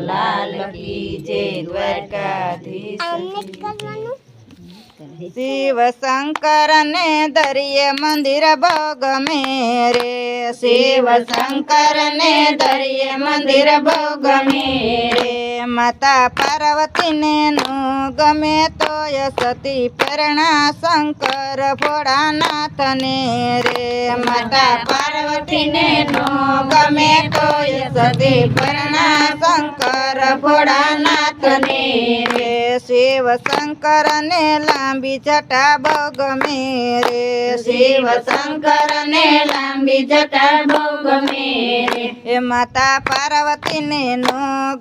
લાલ કી જય દ્વારકાધીશ શિવ શંકર ને દરિયે મંદિર ભોગમે રે. શિવ શંકર ને દરિયે મંદિર ભોગમે રે. માતા પાર્વતી ને નું ગમે તોય સતી પ્રેરણા શંકર ભોળાનાથ ને રે. માતા પાર્વતી ને ગમે તોય સતી પ્રેરણા શંકર ભોળાનાથ ને રે. શિવ શંકર ને લાંબી જટા ભોગમે રે. શિવ શંકર ને લાંબી જટા બહુ રે. એ માતા પાર્વતી ને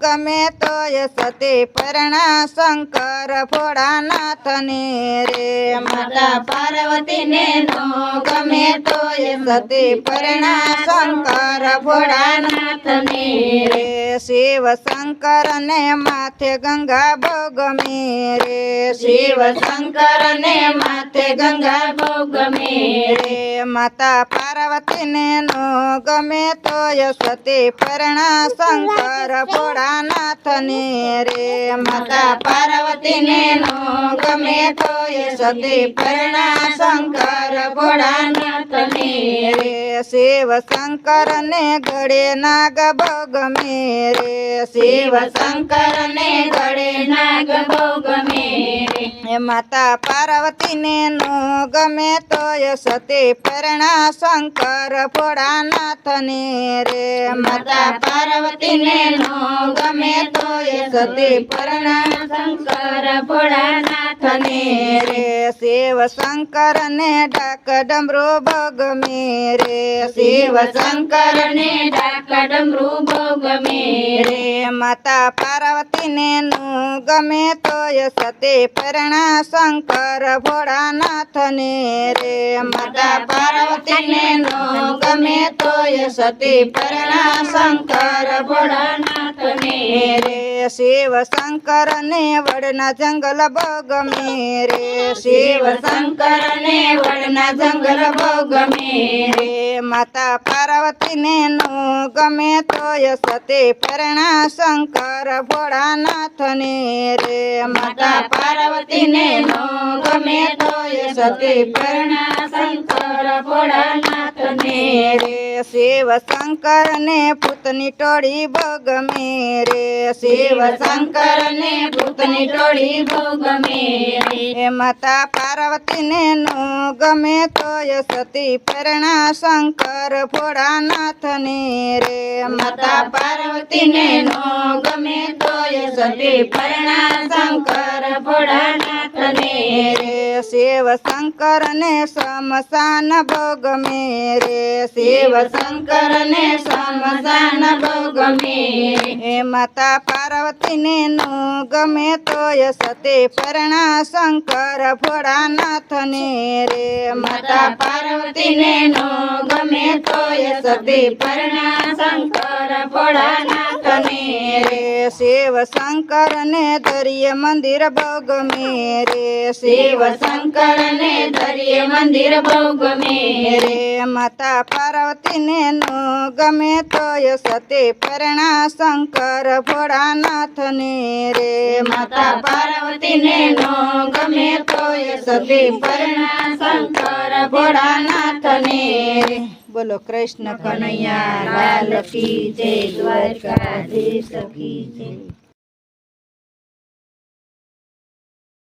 ગમે તોય સતી પરણા શંકર ભોળાનાથ ને રે. માતા પાર્વતી ને ગમે સતી પરણા શંકર ભોળાનાથને રે. શિવ શંકર ને માથે ગંગા ભોગમે રે શિવ શંકર ને માથે ગંગા રે રે માતા પાર્વતી ને ગમે તો સતી પરણા શંકર ભોળાનાથ ને રે. માતા પાર્વતી ને ગમે તો સતી પરણા શંકર ભોળાનાથ ને રે. શિવ શંકર ને ગળે નાગ ભોગમે રે શિવ શંકર ને માતા પાર્વતી ને ગમે તોય તે પરણા શંકર ભોળાનાથ ને રે. માતા પાર્વતી ને ગમે તોય સતી પરણા શંકર ભોળાનાથ ને રે. શિવ શંકર ને ડાક ડમરો ભગમે રે. શિવ શંકર ને ડાક ડમરો બહુ ગમે રે. રે માતા પાર્વતી ને ગમે તોય સતી પરણા શંકર ભોળાનાથ ને રે. માતા પાર્વતી ને નો ગમે તોય સતી પરણા શંકર ભોળાનાથ ને રે. શિવ શંકર ને વડના જંગલ ભોગમે રે. શિવ શંકર ને વડના જંગલ ભોગમે ગમે રે. માતા પાર્વતી ને નું ગમે તોય સતી પરણા શંકર ભોળાનાથ ને રે. માતા પાર્વતી ને ગમે તોય સતી પરણા શંકર ભોળાનાથ ને રે શિવ શંકર ને પૂતની ટોળી ભગમે રે શિવ શંકર ને પૂતની ટોળી ભગમે ગમે રે માતા પાર્વતી ને નું ગમે તોય સતી પરણા શંકર ભોળાનાથ ને રે. માતા પાર્વતી ને નો ગમે તોય સતી પરણા શંકર ને રે શિવ શંકર ને સમસાન ભોગમે રે શિવ શંકર ને શમશાન ભોગ મે માતા પાર્વતી ને નું ગમે તોય સતે પરણા શંકર ભોળાનાથ ને રે માતા પાર્વતી ને નો ગમે તોય સતે પરણા શંકર ભોળાનાથ ને રે. શિવ શંકર ને દરિયે મંદિર ભોગમે રે. શિવ શંકર ને દરિયે મંદિર બહુ ગમે રે. રે માતા પાર્વતી ને નો ગમે તોય સતે પરણા શંકર ભોળાનાથ ને રે. માતા પાર્વતી ને નો ગમે તોય સતે પરણા શંકર ભોળાનાથ ને રે. બોલો કૃષ્ણ કનૈયા લાલ કી જય દ્વારકાધીશ કી જય.